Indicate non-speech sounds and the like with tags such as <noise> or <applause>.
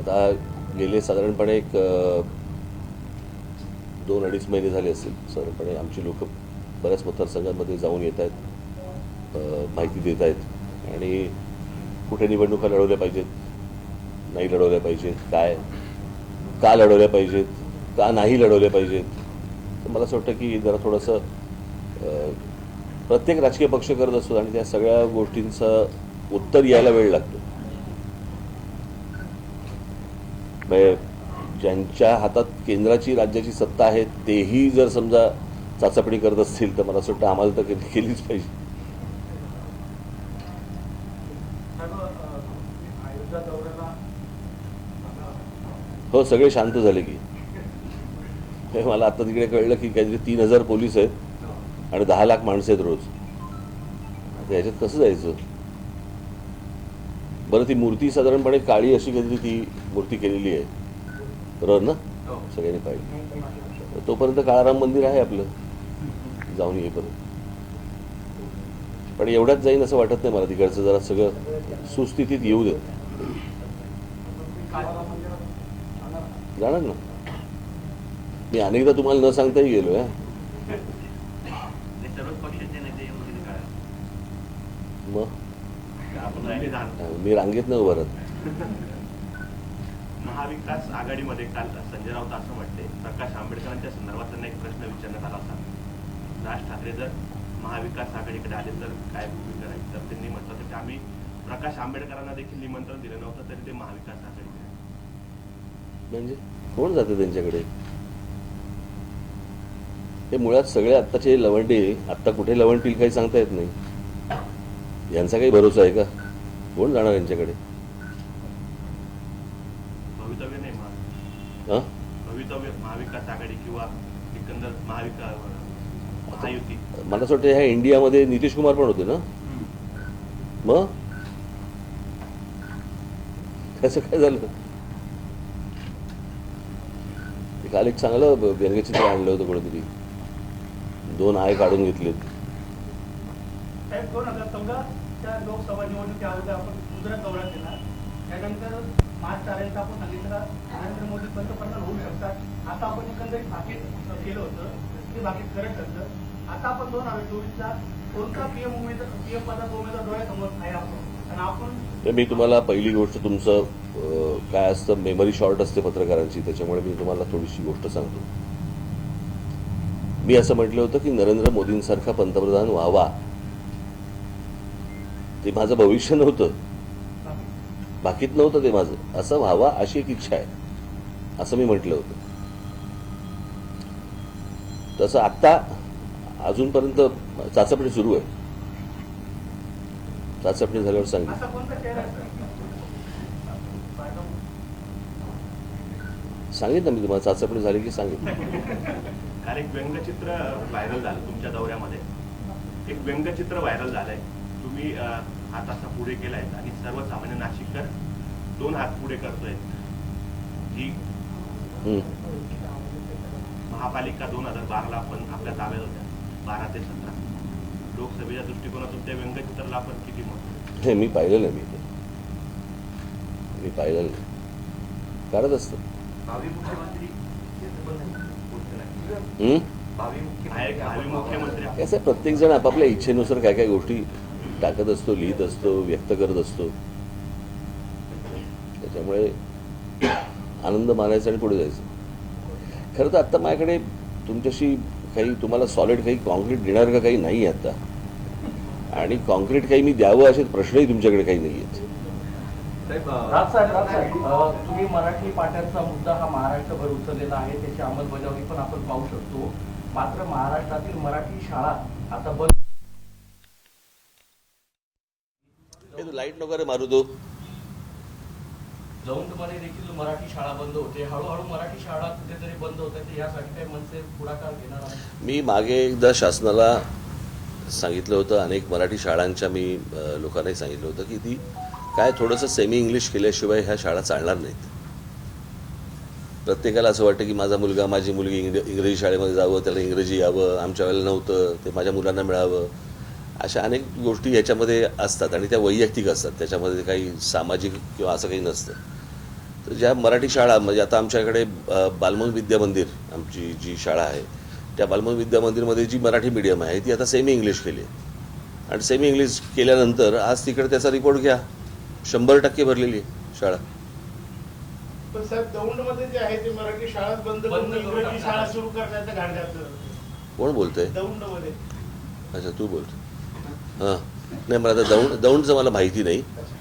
आता गेले साधारणपणे एक दोन अडीच महिने झाले असतील. साधारणपणे आमची लोक बऱ्याच मतदारसंघांमध्ये जाऊन येत आहेत माहिती देत आहेत. आणि कुठे निवडणुका लढवल्या पाहिजेत नाही लढवल्या पाहिजेत काय का लढवल्या पाहिजेत का नाही लढवल्या पाहिजेत? तर मला असं वाटतं की जरा थोडंसं प्रत्येक राजकीय पक्ष करत असतो आणि त्या सगळ्या गोष्टींचं उत्तर यायला वेळ लागतो म्हणजे ज्यांच्या हातात केंद्राची राज्याची सत्ता आहे तेही जर समजा चाचपणी करत असतील तर मला असं वाटतं आम्हाला तर केलीच पाहिजे. हो सगळे शांत झाले की. हे मला आता तिकडे कळलं की काहीतरी तीन हजार पोलीस आहेत आणि दहा लाख माणसं आहेत रोज. आता ह्याच्यात कसं जायचं? बरं ती मूर्ती साधारणपणे काळी अशी काहीतरी ती मूर्ती केलेली आहे. बरोबर ना सगळ्यांनी पाहिजे तोपर्यंत काळाराम मंदिर आहे आपलं. जाऊन येईपर्यंत पण एवढ्यात जाईन असं वाटत नाही मला. तिकडचं जरा सगळं सुस्थितीत येऊ मंदिरात जाणार. ना? मी अनेकदा तुम्हाला न सांगताही गेलो आहे मग. मी रांगेत न उभं राहत. महाविकास आघाडीमध्ये काल संजय राऊत असं म्हटले प्रकाश आंबेडकरांच्या संदर्भात त्यांना एक प्रश्न विचारण्यात आला होता. राज ठाकरे जर महाविकास आघाडीकडे आले तर काय भूमिका राहील? तर त्यांनी म्हटलं होतं. की आम्ही प्रकाश आंबेडकरांना देखील निमंत्रण दिलं नव्हतं तरी ते महाविकास आघाडीकडे म्हणजे कोण जाते त्यांच्याकडे? हे मुळात सगळे आत्ताचे लवंडे आत्ता कुठे लवंडतील काही सांगता येत नाही. यांचा काही भरोसा आहे का? कोण जाणार यांच्याकडे भवितव्य नाही महा हां भवितव्य महाविकास आघाडी किंवा एकंदर महाविकास महायुती. मला असं वाटतं ह्या इंडियामध्ये नितीश कुमार पण होते ना? मग? त्याचं काय झालं? काल एक चांगलं व्यंगचित्र आणलं होतं कुठेतरी दोन आय काढून घेतलेत. साहेब दोन हजार चौदा च्या लोकसभा निवडणुकी अगोदर आपण गुजरात दौरा केला त्यानंतर मार्च चारायचं आपण सांगितलं नरेंद्र मोदी पंतप्रधान होऊ शकतात. आता आपण एकंदरीत भाकीत केलं होतं ते भाकीत करत ठरलं आता आपण दोन हजार चोवीसला कोणता पीएम उमेदवार पीएम पदाचा उमेदवार डोळ्यासमोर आहे आपण? आणि आपण मी तुम्हाला पहिली गोष्ट तुमचं काय असतं मेमरी शॉर्ट असते पत्रकारांची त्याच्यामुळे मी तुम्हाला थोडीशी गोष्ट सांगतो. मी असं म्हटलं होतं की नरेंद्र मोदींसारखा पंतप्रधान व्हावा. ते माझं भविष्य नव्हतं. बाकीत नव्हतं ते माझं. असं व्हावा अशी एक इच्छा आहे. असं मी म्हटलं होतं. तसं आत्ता अजूनपर्यंत चाचपणी सुरू आहे. चाचपणी झाल्यावर सांगितलं सांगितलं मी तुम्हाला चाचपणी झाली की सांगितलं. <laughs> काल एक व्यंगचित्र व्हायरल झालं तुमच्या दौऱ्यामध्ये. एक व्यंगचित्र व्हायरल झालंय. तुम्ही हात असा पुढे केलाय आणि सर्वसामान्य नाशिककर दोन हात पुढे करतोय. जी. महापालिका दोन हजार बाराला आपण आपल्या ताब्यात होत्या. बारा ते सतरा. लोकसभेच्या दृष्टिकोनातून त्या व्यंगचित्राला आपण किती महत्त्व हे मी पाहिलं नाही मी ते मी पाहिलं नाही करत असतं. भावी मुख्यमंत्री नाही नाही. भावी मुख्यमंत्री. प्रत्येक जण आपापल्या इच्छेनुसार काय काय गोष्टी टाकत असतो लिहित असतो व्यक्त करत असतो. त्याच्यामुळे आनंद मानायचा आणि पुढे जायचं. खरं तर आत्ता माझ्याकडे तुमच्याशी काही तुम्हाला सॉलिड काही कॉन्क्रीट देणार का काही नाही आहे आता. आणि कॉन्क्रीट काही मी द्यावं असे प्रश्नही तुमच्याकडे काही नाही आहेत. तुम्ही मराठी पाट्यांचा मुद्दा हा महाराष्ट्रभर उचललेला आहे त्याची अंमलबजावणी पण आपण पाहू शकतो. मात्र महाराष्ट्रातील मराठी शाळा आता बंद हे तू लाइट नको रे मारू तो. दौंडमध्ये देखील मराठी शाळा बंद होते. हळूहळू मराठी शाळा कुठेतरी बंद होत आहे यासाठी काही मनसे पुढाकार घेणार आहे मी मागे एकदा शासनाला सांगितलं होतं अनेक मराठी शाळांच्या मी लोकांनाही सांगितलं होतं की ती काय थोडंसं सेमी इंग्लिश केल्याशिवाय ह्या शाळा चालणार नाहीत. प्रत्येकाला असं वाटतं की माझा मुलगा माझी मुलगी इंग्र इंग्रजी शाळेमध्ये जावं त्याला इंग्रजी यावं आमच्या वेळेला नव्हतं ते माझ्या मुलांना मिळावं. अशा अनेक गोष्टी याच्यामध्ये असतात आणि त्या वैयक्तिक असतात. त्याच्यामध्ये काही सामाजिक किंवा असं काही नसतं. तर ज्या मराठी शाळा म्हणजे आता आमच्याकडे बालमन विद्या मंदिर आमची जी शाळा आहे त्या बालमन विद्या मंदिरमध्ये जी मराठी मीडियम आहे ती आता सेमी इंग्लिश केली आहे. आणि सेमी इंग्लिश केल्यानंतर आज तिकडे त्याचा रिपोर्ट घ्या. शंभर टक्के भरलेली आहे शाळा. पण साहेब दौंडमध्ये जे आहे ते मराठी शाळा बंद बंद करून करून इंग्रजी टाकणार. शाळा सुरू करण्याचं घाट घातलं. कोण बोलतंय? दौंडमध्ये. अच्छा तू बोलतो हां. नाही मला आता दौंड दौंडचं मला माहिती नाही.